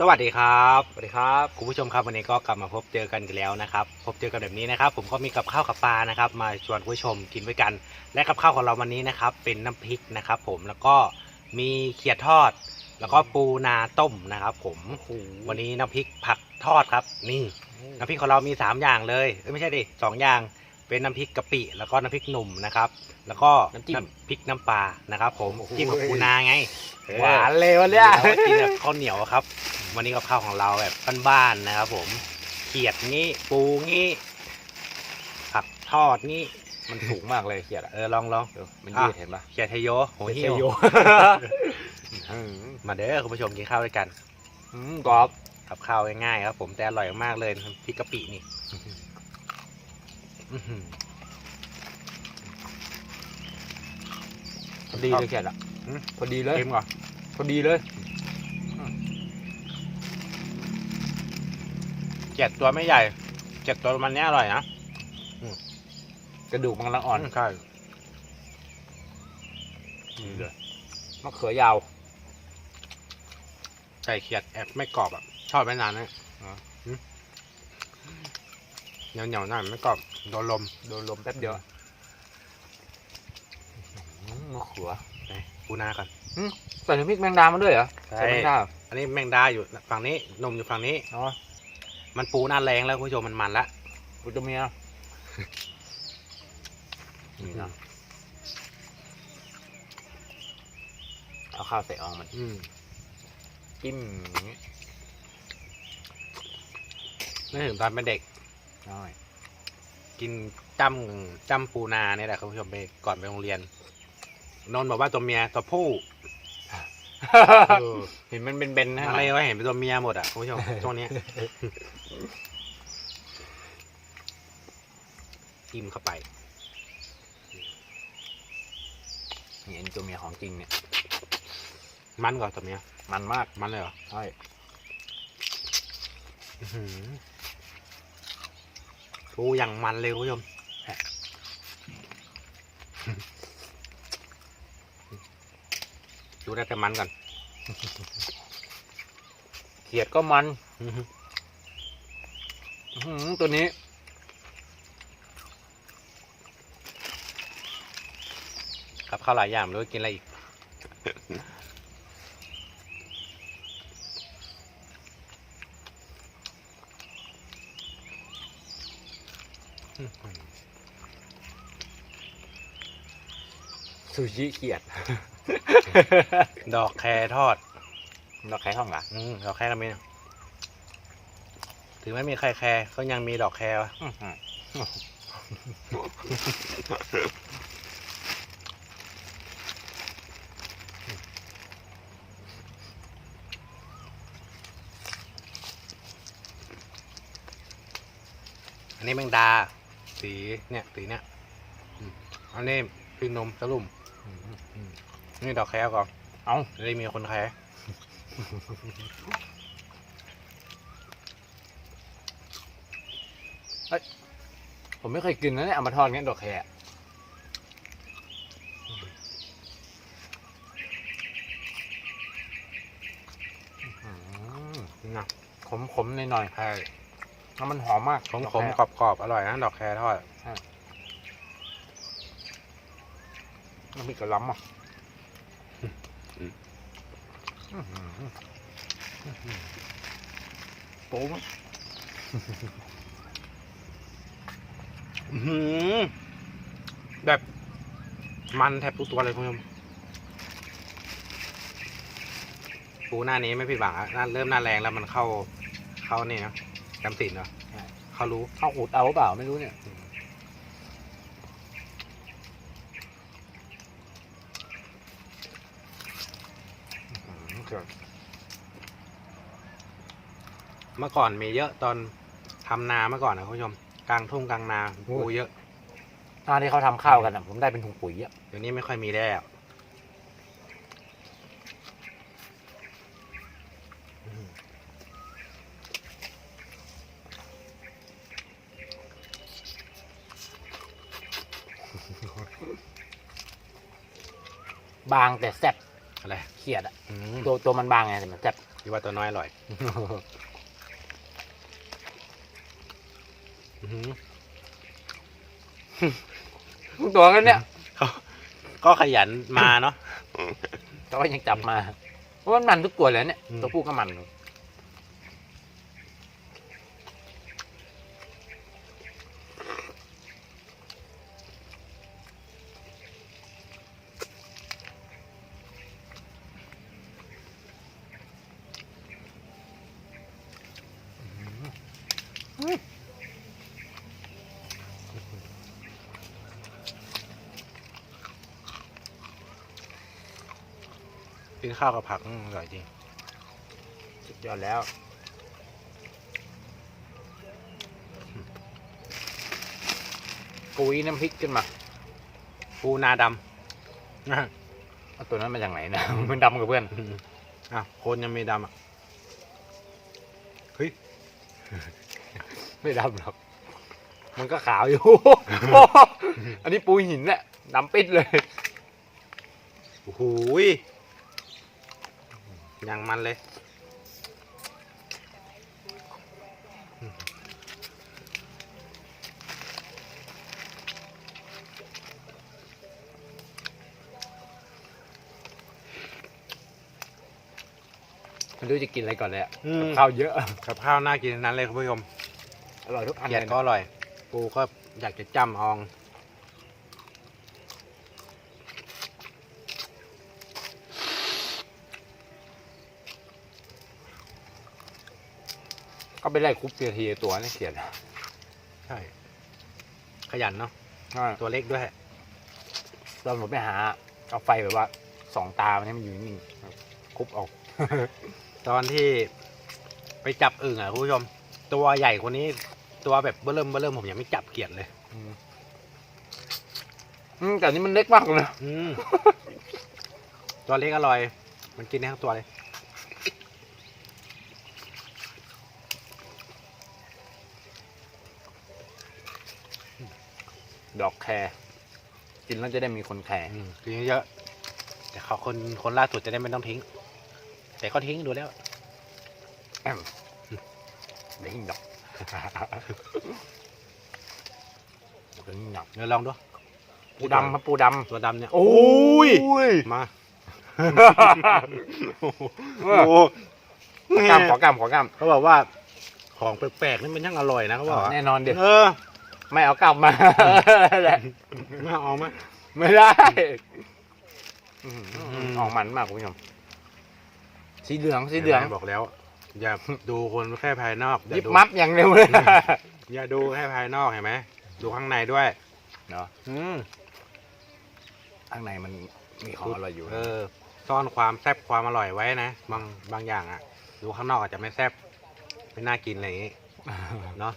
สวัสดีครับสวัสดีครับคุณผู้ชมครับวันนี้ก็กลับมาพบเจอกันอีกแล้วนะครับ พบเจอกันแบบนี้นะครับ ผมก็มีกับข้าวกับปลานะครับ มาชวนคุณผู้ชมกินด้วยกัน และกับข้าวของเราวันนี้นะครับ เป็นน้ำพริกนะครับ ผมแล้วก็มีเขียดทอด แล้วก็ปูนาต้มนะครับ ผมวันนี้น้ำพริกผักทอดครับ นี่น้ำพริกของเรามีสามอย่างเลยเอ้ยไม่ใช่ดิสองอย่าง เป็นน้ำพริกกะปิ แล้วก็น้ำพริกหนุ่มนะครับ แล้วก็น้ำจิ้ม พริกน้ำปลานะครับ ผมโอ้โหจิ้มกับปูนาไงหวานเลยวันเนี้ยแล้วก็กินแบบข้าวเหนียวครับ วันนี้กับข้าวของเราแบบบ้านๆนะครับ ผมเขียดงี้ปูงี้ผักทอดงี้ มันสูงมากเลยเขียดอะเออลองลองเดี๋ยวมันอะยืดเห็นปะ เขียดไทโยโหหิเขียววอืมมาเด้อคุณผู้ชมกินข้าวด้วยกัน อืมกรอบ กับข้าวง่ายๆครับ ผมแต่อร่อยมากเลยพริกกะปินี่อื้อหือ พอดีเลยเขียดอะอืมพอดีเลยเค็มก่อนพอดีเลยเขียดตัวไม่ใหญ่เขียดตัวมันเนี้ยอร่อยนะกระดูกมันกำลังอ่อนใช่นี่เลยมะเขือยาวไก่เขียดแอบไม่กรอบอะ ชอบไม่นานนะอ๋อ เหนียวเหนียวๆหน่อยไม่กรอบโดนลมโดนลมแป๊บเดียวอืมมะเขือไหนปูนาก่อนใส่น้ำพริกแมงดามาด้วยเหรอใช่ใส่แมงดาอันนี้แมงดาอยู่ฝั่งนี้นมอยู่ฝั่งนี้เนาะมันปูหน้าแรงแล้วคุณผู้ชมมันมันละกูจะเมียนี่นะเอาข้าวใส่อองมันอืมจิ้มอย่างงี้นึกถึงตอนเป็นเด็ก น้อย กินจ้ำจ้ำปูนาเนี่ยแหละคุณผู้ชมไปก่อนไปโรงเรียน นนท์บอกว่าตัวเมียตัวผู้เออเห็นมันเป็นเบนๆนะอะไรวะเห็นเป็นตัวเมียหมดอะคุณผู้ชมช่วงเนี้ยจิ้มเข้าไปนี่อันนี้ตัวเมียของจริงเนี่ย มันก่อนตัวเมียมันมากมันเลยเหรอใช่ อื้อหือปูอย่างมันเลยคุณผู้ชมดูได้แต่มันก่อนเขียดก็มันตัวนี้ กับข้าวหลายอย่างไม่รู้จะกินอะไรอีก ซูชิเขียด ดอกแครทอดเราใครห้องอะอืมดอกแครก็มีนะถึงไม่มีใครแคร์ก็ยังมีดอกแครวะอื้อหืออันนี้แมงดา สีเนี่ย สีเนี่ยอืมอันนี้พริกนมสลุ่ม นี่ดอกแครก่อน เอ้าจะได้มีคนแคร์ผมไม่เคยกินนะเนี่ยเอามาทอดงั้นดอกแคร์อื้อหือนะขมขมๆหน่อยใช่ๆแล้วมันหอมมากขมดอกขมแคกรอบกรอบๆอร่อยนะดอกแครทอด น้ำพริกกระล้ำอะอืมอื้อหือปูมอื้อหือแบบมันแทบทุกตัวเลยคุณผู้ชมปูหน้านี้ไม่ผิดหวังอะหน้าเริ่มหน้าแรงแล้วมันเข้า เข้านี่นะจำสินเนาะเขารู้ข้าวขูดเอาเปล่าไม่รู้เนี่ย อื้อหือ เมื่อก่อนมีเยอะตอนทำนาเมื่อก่อนนะคุณผู้ชม กลางทุ่งกลางนาปูเยอะ ตอนที่เขาทำข้าวกันอะผมได้เป็นถุงปุ๋ยอะเดี๋ยวนี้ไม่ค่อยมีแล้วอืมบางแต่แซ่บ อะไรเขียดอะอืมตัวตัวมันบางไงแต่มันแซ่บคิดว่าตัวน้อยอร่อย อื้อหือตัวกันเนี่ยเขาก็ขยันมาเนาะ แต่ว่ายังจับมาเพราะว่ามันมันทุกตัวเลยเนี่ยอืม ตัวผู้ก็มัน กินข้าวกับผักอืมอร่อยจริงสุดยอดแล้ว กุยน้ำพริกขึ้นมา ปูนาดำนะเอาตัวนั้นมาจากไหนนะ มันดำกับเพื่อน อะโคนยังไม่ดำอะ เฮ้ย ไม่ดำหรอก มันก็ขาวอยู่ อันนี้ปูหินเนี่ยดำปิดเลย โอ้โหยยังมันเลย ไม่รู้จะกินอะไรก่อนเลยอะอืม กับข้าวเยอะ กับข้าวน่ากินทั้งนั้นเลยคุณผู้ชม อร่อยทุกอันเขียดเลยก็นะอร่อย ปูก็อยากจะจ้ำอองก็ไปไล่คุปเทียทีตัวนี่เขียดใช่ ขยันเนาะใช่ตัวเล็กด้วยตอนผมไปหา เอาไฟแบบว่าสองตามันให้มันอยู่นิ่งๆคุบเออก ตอนที่ไปจับอึ่งอะคุณผู้ชม ตัวใหญ่คนนี้ ตัวแบบเบิ่มเบิ่มผมยังไม่จับเกลียดเลย อืมอืมแต่นี่มันเล็กมากเลยนะอืม ตัวเล็กอร่อย มันกินได้ทั้งตัวเลย ดอกแครกินแล้วจะได้มีคนแคร์อืมกินเยอะๆแต่เขาคนคนล่าสุดจะได้ไม่ต้องทิ้ง แต่ก็ทิ้งดูแล้วแอมเดี๋ยวหิ้งดอก เดี๋ยวหิ้งดอกเดี๋ยวลองดูปูดำครับปูดตัวดำเนี่ยำโอ้ยมาเออโอ้ขอกล้ามขอกล้ามขอกล้ามเขาบอกว่าของแปลกๆนี่มันยังอร่อยนะเขาบอกแน่นอนเด็ดเออ ไม่เอากลับมาแหละไม่เอาไหมไม่ได้อืมอืมออกมันมากคุณผู้ชมสีเหลืองสีเหลืองห็นไมบอกแล้ว อย่าดูคนแค่ภายนอกอย่ายิบดูมับอย่างเร็วเลยอย่าดูแค่ภายนอกเห็นไหมดูข้างในด้วยเนาะอืมข้างในมันมีของอร่อยอยู่เออ ซ่อนความแซ่บความอร่อยไว้นะบางบางอย่างอะ ดูข้างนอกอาจจะไม่แซ่บไม่น่ากินอะไรอย่างงี้เนาะ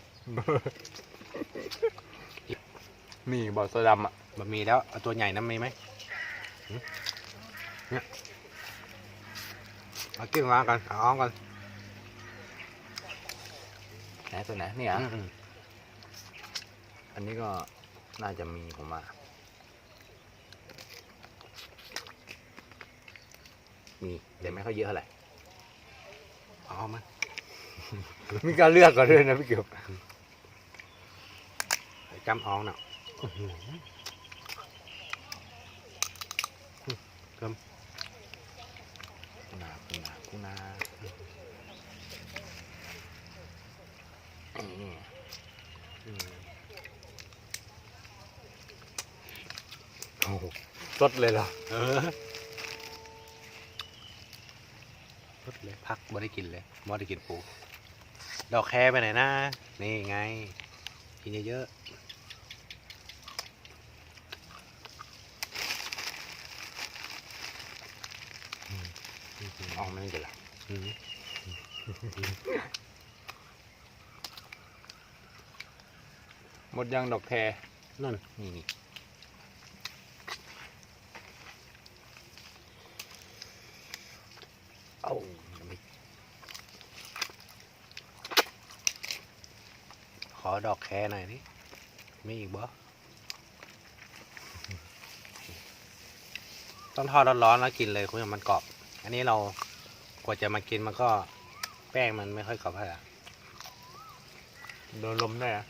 มีบอสดำอะบะหมี่แล้วเอาตัวใหญ่นั้นมีไหมหึเนี่ยเอากิ้งวางกันเอาอ้องกัน ไหนตัวไหนเนี่ยอืมอืมอันนี้ก็น่าจะมีผมว่ามีแต่ไม่ค่อยเยอะเท่าไหร่เอามามีการเลือกก่อนด้วยนะพี่เกียวไอ้จำอ้องเนาะอื้อหือกูนากูนากูนา นี่อืมโอ้โหสดเลยเหรอเออลดเลยพักบ่ได้กินเลยบ่ได้กินปู ดอกแครไปไหนนะ นี่ไง กินเยอะอ๋อไม่ได้กินละ ๆอืม หมดยังดอกแครนั่นนี่นี่เอาไม่ขอดอกแครหน่อยนี่มีอีกบ่ต้องทอดร้อนๆแล้วกินเลยคุณผู้ชมมันกรอบ อันนี้เรากว่าจะมากินมันก็แป้งมันไม่ค่อยกรอบเท่าไหร่โดนลมด้วยอะ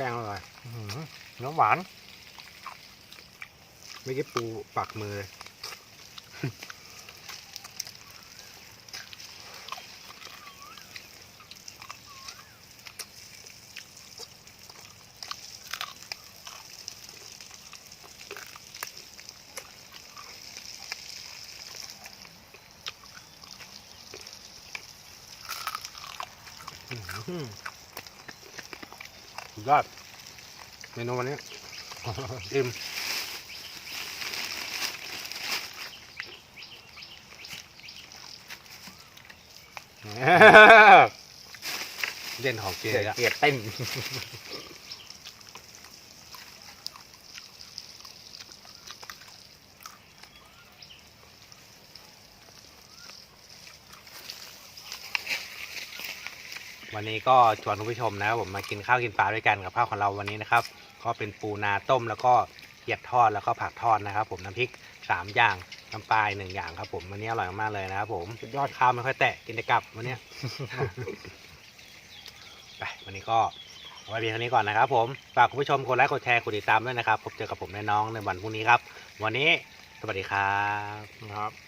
แป้งอร่อยอื้อหือน้ำหวาน ไม่กี้ปูปักมือเลยอื้อหือ สุดยอดเมนูวันนี้อิ่มเด่นของเกลียดแล้วเกียดเต้น วันนี้ก็ชวนคุณผู้ชมนะครับผมมากินข้าวกินปลาด้วยกันกับข้าวของเราวันนี้นะครับ ก็เป็นปูนาต้มแล้วก็เขียดทอดแล้วก็ผักทอดนะครับ ผมน้ำพริกสามอย่างน้ำปลาอีกหนึ่งอย่างครับผมวันนี้อร่อยมากๆเลยนะครับผมสุดยอดข้าวไม่ค่อยแตะกินแต่กลับวันเนี้ยไปวันนี้ก็เอาไว้เพียงเท่านี้ก่อนนะครับผมฝากคุณผู้ชมกดไลค์กดแชร์กดติดตามด้วยนะครับพบเจอกับผมแน่น้องในวันพรุ่งนี้ครับ วันนี้สวัสดีครับนะครับ